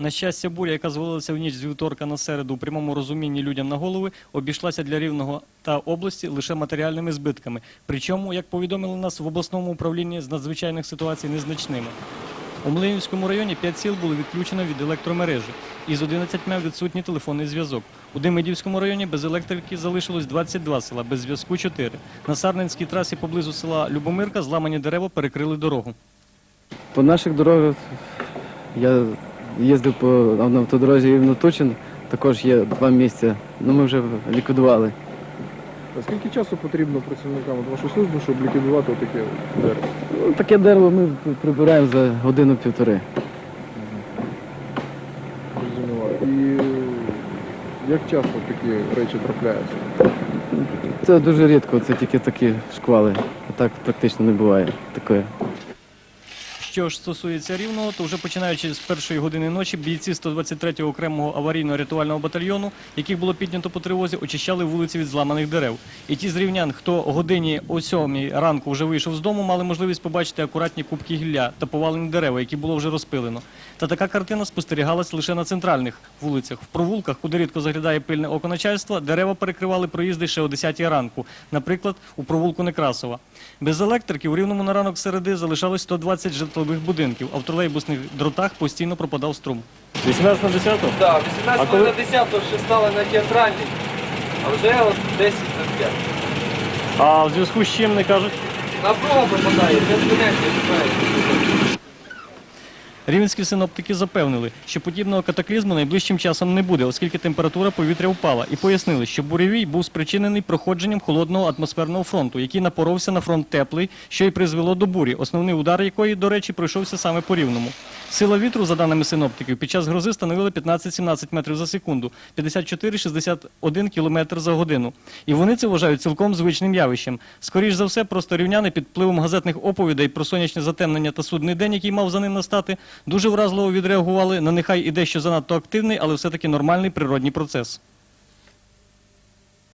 На щастя, буря, яка звалилася в ніч з вівторка на середу у прямому розумінні людям на голови, обійшлася для Рівного та області лише матеріальними збитками. Причому, як повідомили нас в обласному управлінні з надзвичайних ситуацій, незначними. У Млинівському районі 5 сіл було відключено від електромережі. Із 11 відсутній телефонний зв'язок. У Демидівському районі без електрики залишилось 22 села, без зв'язку 4. На Сарненській трасі поблизу села Любомирка зламані дерева перекрили дорогу. По наших дорогах я їздив по на автодорозі Рівно Тучин, також є два місця. Ну ми вже ліквідували. А скільки часу потрібно працівникам от вашої служби, щоб ліквідувати таке дерево? Ну, таке дерево ми прибираємо за годину-півтори. Зрозуміло. І як часто такі речі трапляються? Це дуже рідко, це тільки такі шквали. А так практично не буває такої. Що ж стосується рівного, то вже починаючи з першої години ночі бійці 123-го окремого аварійно-рятувального батальйону, яких було піднято по тривозі, очищали вулиці від зламаних дерев. І ті з рівнян, хто о годині о сьомій ранку вже вийшов з дому, мали можливість побачити акуратні кубки гілля та повалені дерева, які було вже розпилено. Та така картина спостерігалась лише на центральних вулицях. В провулках, куди рідко заглядає пильне око начальства, дерева перекривали проїзди ще о 10 ранку, наприклад, у провулку Некрасова. Без електрики у рівному на ранок середи залишалось 120 житлових будинків, а в тролейбусних дротах постійно пропадав струм. 18 на 10? Так, 18 А коли- на 10 ще стали на театральній, а вже от 10 на 5. А в зв'язку з чим не кажуть? На Напруга пропадає, не немає. Рівненські синоптики запевнили, що подібного катаклізму найближчим часом не буде, оскільки температура повітря впала, і пояснили, що буревій був спричинений проходженням холодного атмосферного фронту, який напоровся на фронт теплий, що й призвело до бурі, основний удар якої, до речі, пройшовся саме по рівному. Сила вітру, за даними синоптиків, під час грози становила 15-17 метрів за секунду, 54-61 кілометр за годину. І вони це вважають цілком звичним явищем. Скоріш за все, просто рівняни під впливом газетних оповідей про сонячне затемнення та судний день, який мав за ним настати, дуже вразливо відреагували на нехай і дещо занадто активний, але все-таки нормальний природній процес.